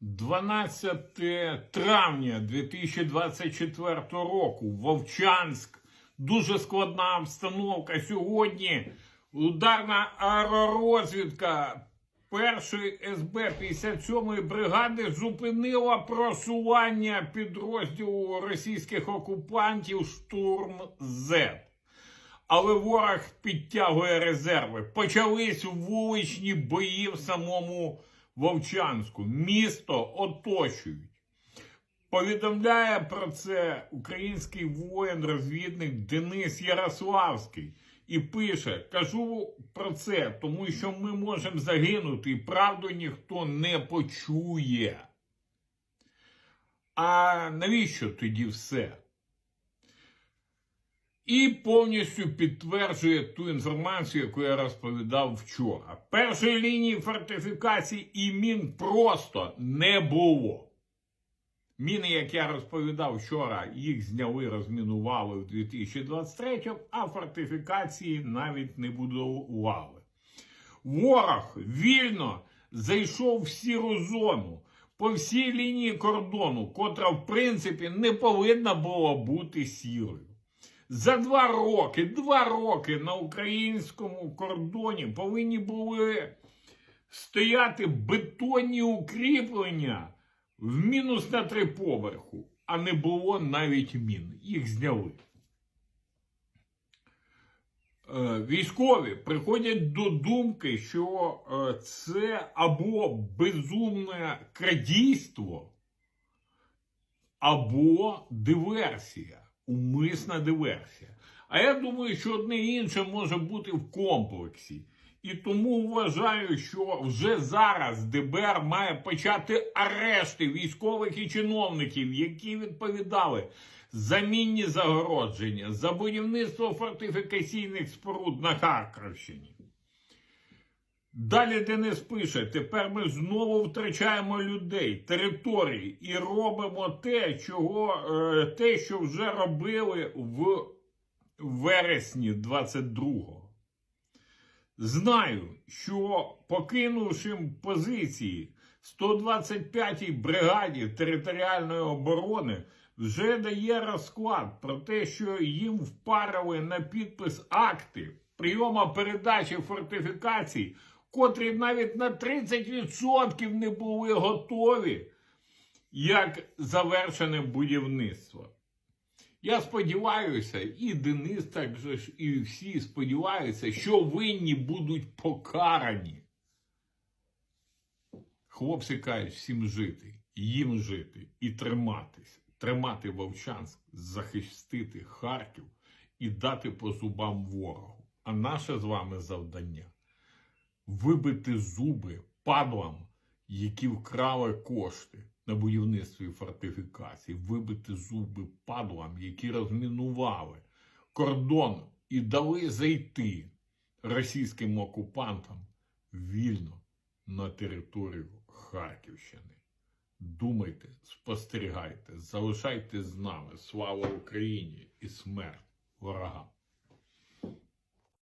12 травня 2024 року. Вовчанськ. Дуже складна обстановка. Сьогодні ударна аеророзвідка першої СБ 57-ї бригади зупинила просування підрозділу російських окупантів штурм З. Але ворог підтягує резерви. Почались вуличні бої в самому Вовчанську. Місто оточують. Повідомляє про це український воїн-розвідник Денис Ярославський. І пише: кажу про це, тому що ми можемо загинути, і правду ніхто не почує. А навіщо тоді все? І повністю підтверджує ту інформацію, яку я розповідав вчора. Першої лінії фортифікацій і мін просто не було. Міни, як я розповідав вчора, їх зняли, розмінували в 2023, а фортифікації навіть не будували. Ворог вільно зайшов в сіру зону по всій лінії кордону, котра, в принципі, не повинна була бути сірою. За два роки, два роки на українському кордоні повинні були стояти бетонні укріплення в мінус на три поверху, а не було навіть мін. Їх зняли. Е, Військові приходять до думки, що е, це або безумне крадійство, або диверсія, умисна диверсія. А я думаю, що одне інше може бути в комплексі. І тому вважаю, що вже зараз ДБР має почати арешти військових і чиновників, які відповідали за мінні загородження, за будівництво фортифікаційних споруд на Харківщині. Далі Денис пише: тепер ми знову втрачаємо людей, території і робимо те, чого, е, те, що вже робили в вересні 22-го. Знаю, що покинувши позиції 125-й бригаді територіальної оборони, вже дає розклад про те, що їм впарили на підпис акти прийома передачі фортифікацій, котрі навіть на 30% не були готові, як завершене будівництво. Я сподіваюся, і Денис так же і всі сподіваються, що винні будуть покарані. Хлопці кажуть всім жити, їм жити і триматись, тримати Вовчанськ, захистити Харків і дати по зубам ворогу. А наше з вами завдання вибити зуби падлам, які вкрали кошти на будівництві фортифікацій, вибити зуби падлам, які розмінували кордон і дали зайти російським окупантам вільно на територію Харківщини. Думайте, спостерігайте, залишайтесь з нами. Слава Україні і смерть ворогам!